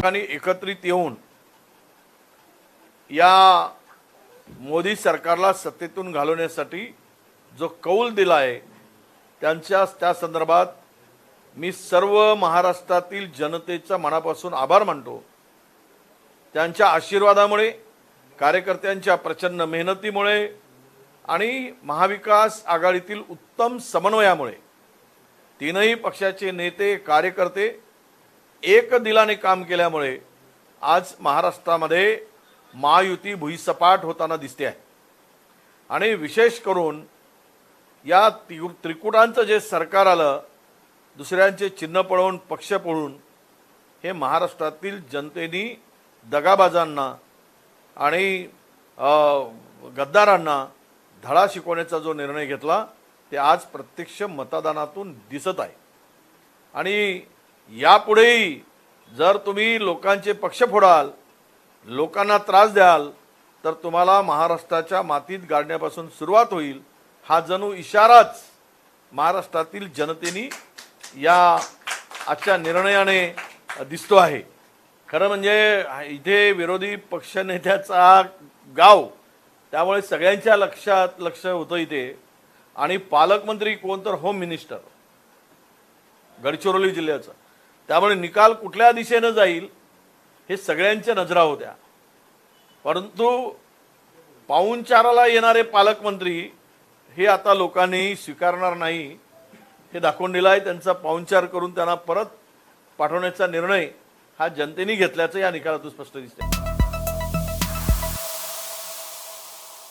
ठिकाणी एकत्रित येऊन या मोदी सरकारला सत्तेतून घालवण्यासाठी जो कौल दिला आहे त्यांच्या त्या संदर्भात मी सर्व महाराष्ट्रातील जनतेचा मनापासून आभार मानतो. त्यांच्या आशीर्वादामुळे कार्यकर्त्यांच्या प्रचंड मेहनतीमुळे आणि महाविकास आघाडीतील उत्तम समन्वयामुळे तीनही पक्षाचे नेते कार्यकर्ते एक दिलाने काम केल्यामुळे आज महाराष्ट्रामध्ये महायुती भुईसपाट होताना दिसते आहे. आणि विशेष करून या ति- त्रिकुटांचं जे सरकार आलं दुसऱ्यांचे चिन्ह पळवून पक्ष पळून हे महाराष्ट्रातील जनतेनी दगाबाजांना आणि गद्दारांना धडा शिकवण्याचा जो निर्णय घेतला ते आज प्रत्यक्ष मतदानातून दिसत आहे. आणि यापुढेही जर तुम्ही लोकांचे पक्ष फोडाल लोकांना त्रास द्याल तर तुम्हाला महाराष्ट्राच्या मातीत गाडण्यापासून सुरुवात होईल. हा जणू इशाराच महाराष्ट्रातील जनतेनी या आजच्या निर्णयाने दिसतो आहे. खरं म्हणजे इथे विरोधी पक्षनेत्याचा गाव त्यामुळे सगळ्यांच्या लक्षात लक्ष होतं इथे. आणि पालकमंत्री कोण तर होम मिनिस्टर गडचिरोली जिल्ह्याचं. त्यामुळे निकाल कुठल्या दिशेनं जाईल हे सगळ्यांच्या नजरा होत्या. परंतु पाहुणचाराला येणारे पालकमंत्री हे आता लोकांनी स्वीकारणार नाही. हे दाखवून दिलं आहे त्यांचा पाहुणचार करून त्यांना परत पाठवण्याचा निर्णय हा जनतेने घेतल्याचं या निकालातून स्पष्ट दिसते